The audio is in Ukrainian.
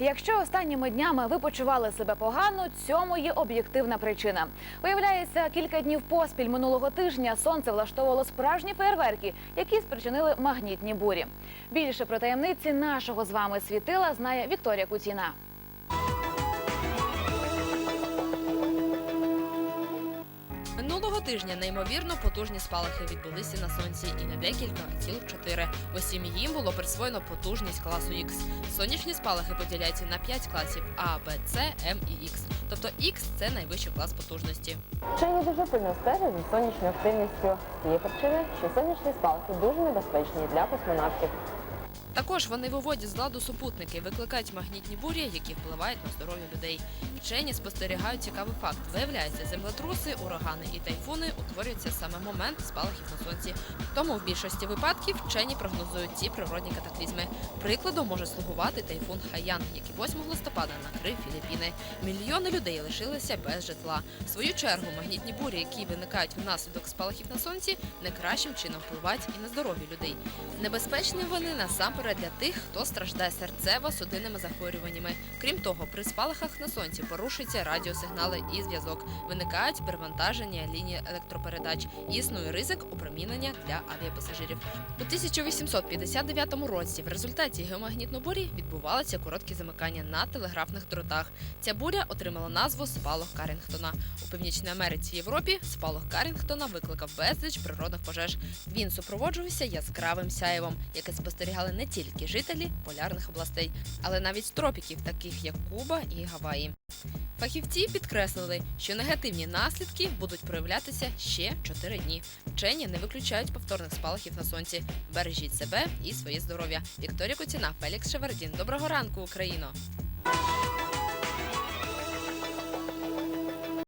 Якщо останніми днями ви почували себе погано, цьому є об'єктивна причина. Виявляється, кілька днів поспіль минулого тижня сонце влаштовувало справжні фейерверки, які спричинили магнітні бурі. Більше про таємниці нашого з вами світила знає Вікторія Куціна. Тижня неймовірно потужні спалахи відбулися на сонці і не декілька, а цілих чотири. Усім їм було присвоєно потужність класу X. Сонячні спалахи поділяються на 5 класів А, Б, С, М і X. Тобто X – це найвищий клас потужності. Вчені дуже пильно стежать за сонячною активністю. Цієї причини, що сонячні спалахи дуже небезпечні для космонавтів. Також вони виводять з ладу супутники, викликають магнітні бурі, які впливають на здоров'я людей. Вчені спостерігають цікавий факт. Виявляється, землетруси, урагани і тайфуни утворюються саме момент спалахів на сонці. Тому в більшості випадків вчені прогнозують ці природні катаклізми. Прикладом може слугувати тайфун Хаян, який 8 листопада накрив Філіппіни. Мільйони людей лишилися без житла. В свою чергу магнітні бурі, які виникають внаслідок спалахів на сонці, не кращим чином впливають і на здоров'я людей. Небезпечні вони насамперед для тих, хто страждає серцево-судинними захворюваннями. Крім того, при спалахах на сонці порушуються радіосигнали і зв'язок, виникають перевантаження лінії електропередач. Існує ризик опромінення для авіапасажирів. У 1859 році в результаті геомагнітної бурі відбувалися короткі замикання на телеграфних дротах. Ця буря отримала назву Спалах Карінгтона. У Північній Америці і Європі спалах Карінгтона викликав безліч природних пожеж. Він супроводжувався яскравим сяєвом, яке спостерігали не тільки жителі полярних областей, але навіть тропіків, таких як Куба і Гаваї. Фахівці підкреслили, що негативні наслідки будуть проявлятися ще 4 дні. Вчені не виключають повторних спалахів на сонці. Бережіть себе і своє здоров'я. Вікторія Куціна, Фелікс Шевердін. Доброго ранку, Україно!